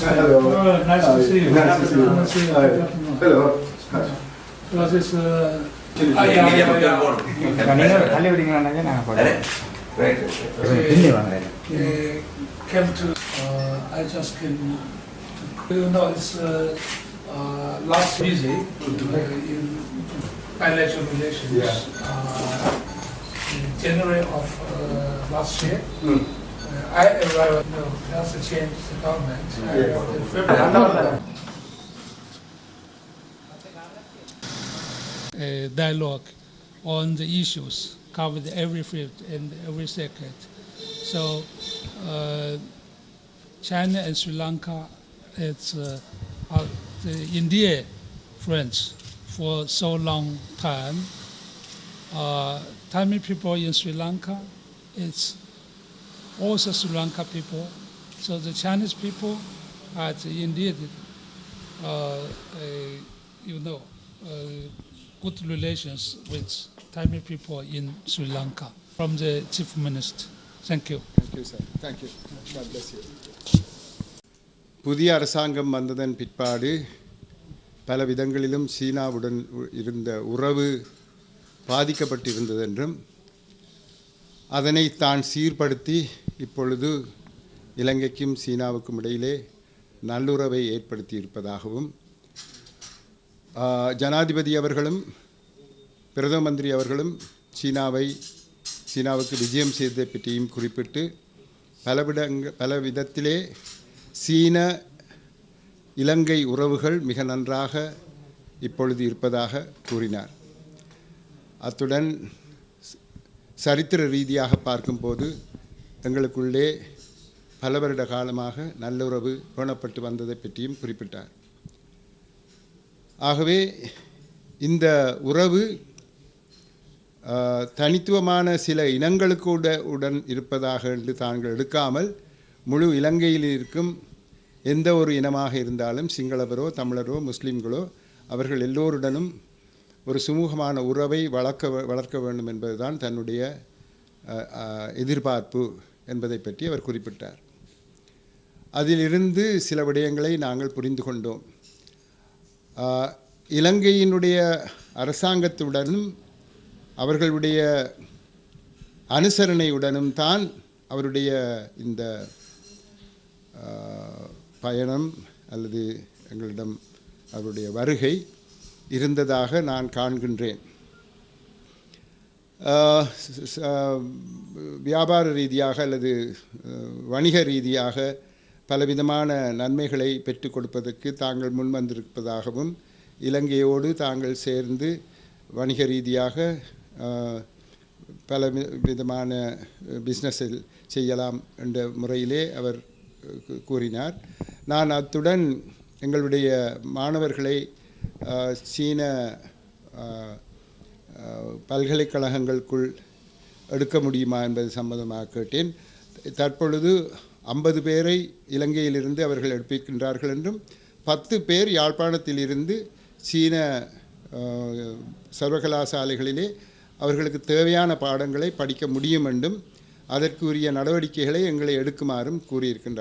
Hello. Nice to see you. Nice to see you. Hello. to see you. Hello. Plus is. Uh, ah, eh, came to, uh, I just came you know, it's, uh, uh, last visit uh, in bilateral relations. Yeah. Uh, in January of, uh, last year. Hmm. Uh, I arrived, no, that's a change the government. I Yeah. arrived in February. a dialogue on the issues covered every field and every sector. So uh, China and Sri Lanka, it's uh, are the India friends for so long time. Uh, Tamil people in Sri Lanka, it's also Sri Lanka people. So the Chinese people are Indian, uh, uh, you know, uh, good relations with Tamil people in Sri Lanka from the chief minister. Thank you. Thank you, sir. Thank you. God bless you. புதிய அரசாங்கம் வந்ததன் பிற்பாடு பல விதங்களிலும் சீனாவுடன் உ- இருந்த உறவு பாதிக்கப்பட்டிருந்ததென்றும் அதனை தான் சீர்படுத்தி இப்பொழுது இலங்கைக்கும் சீனாவுக்கும் இடையிலே நல்லுறவை ஏற்படுத்தி இருப்பதாகவும் ஜனாதிபதி அவர்களும் பிரதம மந்திரி அவர்களும் சீனாவை சீனாவுக்கு விஜயம் செய்ததை பற்றியும் குறிப்பிட்டு பலவிடங்க பல விதத்திலே சீன இலங்கை உறவுகள் மிக நன்றாக இப்பொழுது இருப்பதாக கூறினார். அத்துடன் சரித்திர ரீதியாக பார்க்கும்போது எங்களுக்குள்ளே பல வருட காலமாக நல்லுறவு பேணப்பட்டு வந்ததை பற்றியும் குறிப்பிட்டார். ஆகவே இந்த உறவு தனித்துவமான சில இனங்களுக்கு உடன் இருப்பதாக என்று தாங்கள் எடுக்காமல் முழு இலங்கையில் இருக்கும் எந்த ஒரு இனமாக இருந்தாலும் சிங்களவரோ தமிழரோ முஸ்லீம்களோ அவர்கள் எல்லோருடனும் ஒரு சுமூகமான உறவை வளர்க்க வளர்க்க வேண்டும் என்பதுதான் தன்னுடைய எதிர்பார்ப்பு என்பதை பற்றி அவர் குறிப்பிட்டார். அதிலிருந்து சில விடயங்களை நாங்கள் புரிந்து கொண்டோம். இலங்கையினுடைய அரசாங்கத்துடனும் அவர்களுடைய அனுசரணையுடனும் தான் அவருடைய இந்த பயணம் அல்லது எங்களிடம் அவருடைய வருகை இருந்ததாக நான் காண்கின்றேன். வியாபார ரீதியாக அல்லது வணிக ரீதியாக பலவிதமான நன்மைகளை பெற்றுக் கொடுப்பதற்கு தாங்கள் முன் வந்திருப்பதாகவும் இலங்கையோடு தாங்கள் சேர்ந்து வணிக ரீதியாக பல வி- விதமான பிஸ்னஸில் செய்யலாம் என்ற முறையிலே அவர் கூறினார். நான் அத்துடன் எங்களுடைய மாணவர்களை சீன பல்கலைக்கழகங்களுக்குள் எடுக்க முடியுமா என்பது சம்பந்தமாக கேட்டேன். தற்பொழுது ஐம்பது பேரை இலங்கையிலிருந்து அவர்கள் எடுப்பிக்கின்றார்கள் என்றும் பத்து பேர் யாழ்ப்பாணத்திலிருந்து சீன சர்வகலாசாலைகளிலே அவர்களுக்கு தேவையான பாடங்களை படிக்க முடியும் என்றும் அதற்குரிய நடவடிக்கைகளை எங்களை எடுக்குமாறும் கூறியிருக்கின்றார்